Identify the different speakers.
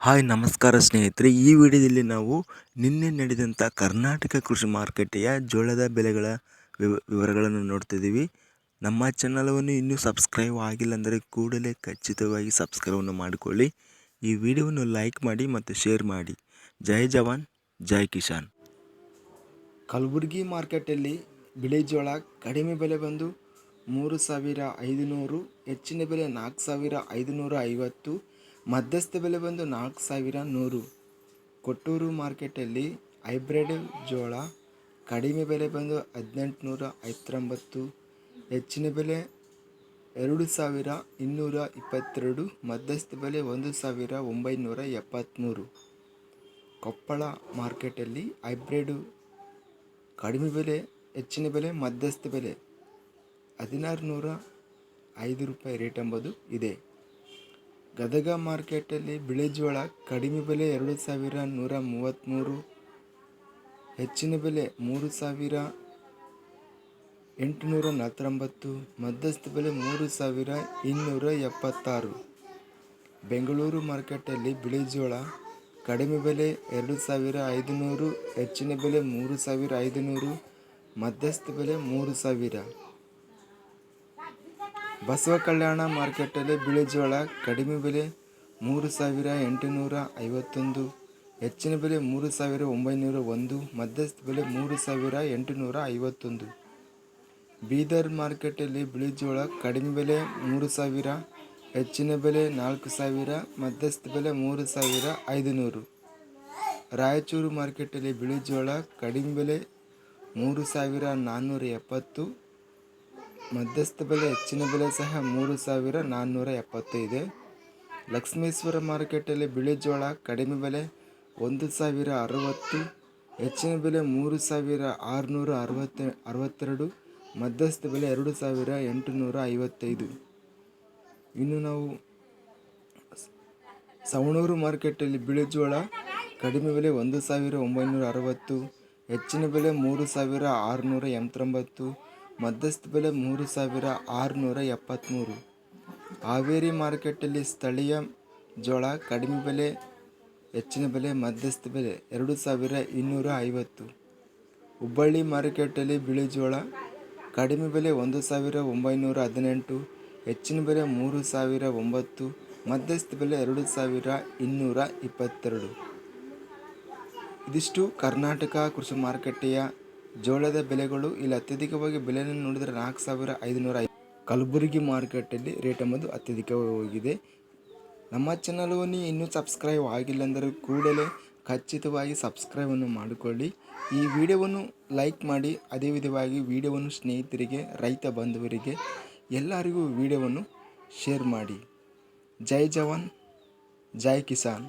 Speaker 1: Hi, ನಮಸ್ಕಾರ ಸ್ನೇಹಿತರೆ. ಈ ವಿಡಿಯೋದಲ್ಲಿ ನಾವು ನಿನ್ನೆ ನಡೆದಂಥ ಕರ್ನಾಟಕ ಕೃಷಿ ಮಾರುಕಟ್ಟೆಯ ಜೋಳದ ಬೆಲೆಗಳ ವಿವರಗಳನ್ನು ನೋಡ್ತಿದ್ದೀವಿ. ನಮ್ಮ ಚಾನಲವನ್ನು ಇನ್ನೂ ಸಬ್ಸ್ಕ್ರೈಬ್ ಆಗಿಲ್ಲ ಅಂದರೆ ಕೂಡಲೇ ಖಚಿತವಾಗಿ ಸಬ್ಸ್ಕ್ರೈಬನ್ನು ಮಾಡಿಕೊಳ್ಳಿ. ಈ ವಿಡಿಯೋವನ್ನು ಲೈಕ್ ಮಾಡಿ ಮತ್ತು ಶೇರ್ ಮಾಡಿ. ಜೈ ಜವಾನ್, ಜೈ ಕಿಸಾನ್. ಕಲಬುರಗಿ ಮಾರ್ಕೆಟಲ್ಲಿ ಬಿಳಿ ಜೋಳ ಕಡಿಮೆ ಬೆಲೆ ಬಂದು ಮೂರು ಸಾವಿರ ಐದುನೂರು, ಹೆಚ್ಚಿನ ಬೆಲೆ ನಾಲ್ಕು ಸಾವಿರ ಐದುನೂರ ಐವತ್ತು ಮಧ್ಯಸ್ಥ ಬೆಲೆ ಬಂದು ನಾಲ್ಕು ಸಾವಿರ ನೂರು. ಕೊಟ್ಟೂರು ಮಾರ್ಕೆಟಲ್ಲಿ ಹೈಬ್ರಿಡ್ ಜೋಳ ಕಡಿಮೆ ಬೆಲೆ ಬಂದು ಹದಿನೆಂಟುನೂರ ಐವತ್ತೊಂಬತ್ತು. ಹೆಚ್ಚಿನ ಬೆಲೆ ಎರಡು ಸಾವಿರ ಇನ್ನೂರ ಇಪ್ಪತ್ತೆರಡು. ಮಧ್ಯಸ್ಥ ಬೆಲೆ ಒಂದು ಸಾವಿರ ಒಂಬೈನೂರ ಎಪ್ಪತ್ತ್ಮೂರು. ಕೊಪ್ಪಳ ಮಾರ್ಕೆಟಲ್ಲಿ ಹೈಬ್ರಿಡು ಕಡಿಮೆ ಬೆಲೆ, ಹೆಚ್ಚಿನ ಬೆಲೆ, ಮಧ್ಯಸ್ಥ ಬೆಲೆ ಹದಿನಾರು ನೂರ ಐದು ರೂಪಾಯಿ ರೇಟ್ ಎಂಬುದು ಇದೆ. ಗದಗ ಮಾರ್ಕೆಟಲ್ಲಿ ಬಿಳಿ ಜೋಳ ಕಡಿಮೆ ಬೆಲೆ ಎರಡು ಸಾವಿರ ನೂರ ಮೂವತ್ತ್ಮೂರು, ಹೆಚ್ಚಿನ ಬೆಲೆ ಮೂರು ಸಾವಿರ ಎಂಟುನೂರ ನಲವತ್ತೊಂಬತ್ತು, ಮಧ್ಯಸ್ಥ ಬೆಲೆ ಮೂರು ಸಾವಿರ ಇನ್ನೂರ ಎಪ್ಪತ್ತಾರು. ಬೆಂಗಳೂರು ಮಾರ್ಕೆಟಲ್ಲಿ ಬಿಳಿ ಜೋಳ ಕಡಿಮೆ ಬೆಲೆ ಎರಡು ಸಾವಿರ ಐದುನೂರು, ಹೆಚ್ಚಿನ ಬೆಲೆ ಮೂರು ಸಾವಿರ ಐದುನೂರು, ಮಧ್ಯಸ್ಥ ಬೆಲೆ ಮೂರು ಸಾವಿರ. ಬಸವ ಕಲ್ಯಾಣ ಮಾರ್ಕೆಟಲ್ಲಿ ಬಿಳಿ ಜೋಳ, ಕಡಿಮೆ ಬೆಲೆ ಮೂರು ಸಾವಿರ ಎಂಟುನೂರ ಐವತ್ತೊಂದು, ಹೆಚ್ಚಿನ ಬೆಲೆ ಮೂರು ಸಾವಿರ ಒಂಬೈನೂರ ಒಂದು, ಮಧ್ಯಸ್ಥ ಬೆಲೆ ಮೂರು ಸಾವಿರ ಎಂಟುನೂರ ಐವತ್ತೊಂದು. ಬೀದರ್ ಮಾರ್ಕೆಟಲ್ಲಿ ಬಿಳಿ ಜೋಳ, ಕಡಿಮೆ ಬೆಲೆ ಮೂರು ಸಾವಿರ, ಹೆಚ್ಚಿನ ಬೆಲೆ ನಾಲ್ಕು ಸಾವಿರ, ಮಧ್ಯಸ್ಥ ಬೆಲೆ ಮೂರು ಸಾವಿರ ಐದುನೂರು. ರಾಯಚೂರು ಮಾರ್ಕೆಟಲ್ಲಿ ಬಿಳಿ ಜೋಳ, ಕಡಿಮೆ ಬೆಲೆ ಮೂರು ಸಾವಿರ ನಾನ್ನೂರ ಎಪ್ಪತ್ತು ಮಧ್ಯಸ್ಥ ಬೆಲೆ, ಹೆಚ್ಚಿನ ಬೆಲೆ ಸಹ ಮೂರು ಸಾವಿರ ನಾನ್ನೂರ ಎಪ್ಪತ್ತೈದು. ಲಕ್ಷ್ಮೇಶ್ವರ ಮಾರ್ಕೆಟಲ್ಲಿ ಬಿಳಿ ಜೋಳ ಕಡಿಮೆ ಬೆಲೆ ಒಂದು ಸಾವಿರ ಅರವತ್ತು, ಹೆಚ್ಚಿನ ಬೆಲೆ ಮೂರು ಸಾವಿರ ಆರುನೂರ ಅರವತ್ತ, ಅರವತ್ತೆರಡು, ಮಧ್ಯಸ್ಥ ಬೆಲೆ ಎರಡು ಸಾವಿರ ಎಂಟುನೂರ ಐವತ್ತೈದು. ಇನ್ನು ನಾವು ಸವಣೂರು ಮಾರ್ಕೆಟಲ್ಲಿ ಬಿಳಿ ಜೋಳ ಕಡಿಮೆ ಬೆಲೆ ಒಂದು ಸಾವಿರ ಒಂಬೈನೂರ ಅರವತ್ತು, ಹೆಚ್ಚಿನ ಬೆಲೆ ಮೂರು ಸಾವಿರ ಆರುನೂರ ಎಂಬತ್ತೊಂಬತ್ತು ಮಧ್ಯಸ್ಥ ಬೆಲೆ ಮೂರು ಸಾವಿರ ಆರುನೂರ ಎಪ್ಪತ್ತ್ಮೂರು ಹಾವೇರಿ ಮಾರ್ಕೆಟಲ್ಲಿ ಸ್ಥಳೀಯ ಜೋಳ ಕಡಿಮೆ ಬೆಲೆ, ಹೆಚ್ಚಿನ ಬೆಲೆ, ಮಧ್ಯಸ್ಥ ಬೆಲೆ ಎರಡು ಸಾವಿರ ಇನ್ನೂರ ಐವತ್ತು. ಹುಬ್ಬಳ್ಳಿ ಮಾರುಕಟ್ಟೆಯಲ್ಲಿ ಬಿಳಿ ಜೋಳ ಕಡಿಮೆ ಬೆಲೆ ಒಂದು ಸಾವಿರ ಒಂಬೈನೂರ ಹದಿನೆಂಟು, ಹೆಚ್ಚಿನ ಬೆಲೆ ಮೂರು ಸಾವಿರ ಒಂಬತ್ತು, ಮಧ್ಯಸ್ಥ ಬೆಲೆ ಎರಡು ಸಾವಿರ ಇನ್ನೂರ ಇಪ್ಪತ್ತೆರಡು. ಇದಿಷ್ಟು ಕರ್ನಾಟಕ ಕೃಷಿ ಮಾರುಕಟ್ಟೆಯ ಜೋಳದ ಬೆಲೆಗಳು ಇಲ್ಲಿ ಅತ್ಯಧಿಕವಾಗಿ ಬೆಲೆಯನ್ನು ನೋಡಿದರೆ ನಾಲ್ಕು ಸಾವಿರ ಐದುನೂರ ಐ ಕಲಬುರಗಿ ಮಾರುಕಟ್ಟೆಯಲ್ಲಿ ರೇಟ್ ಎಂಬುದು ಅತ್ಯಧಿಕವಾಗಿದೆ ನಮ್ಮ ಚಾನಲನ್ನು ಇನ್ನೂ ಸಬ್ಸ್ಕ್ರೈಬ್ ಆಗಿಲ್ಲ ಅಂದರೆ ಕೂಡಲೇ ಖಚಿತವಾಗಿ ಸಬ್ಸ್ಕ್ರೈಬನ್ನು ಮಾಡಿಕೊಳ್ಳಿ. ಈ ವಿಡಿಯೋವನ್ನು ಲೈಕ್ ಮಾಡಿ, ಅದೇ ವಿಧವಾಗಿ ವಿಡಿಯೋವನ್ನು ಸ್ನೇಹಿತರಿಗೆ, ರೈತ ಬಂಧುವರಿಗೆ ಎಲ್ಲರಿಗೂ ವಿಡಿಯೋವನ್ನು ಶೇರ್ ಮಾಡಿ. ಜೈ ಜವಾನ್, ಜೈ ಕಿಸಾನ್.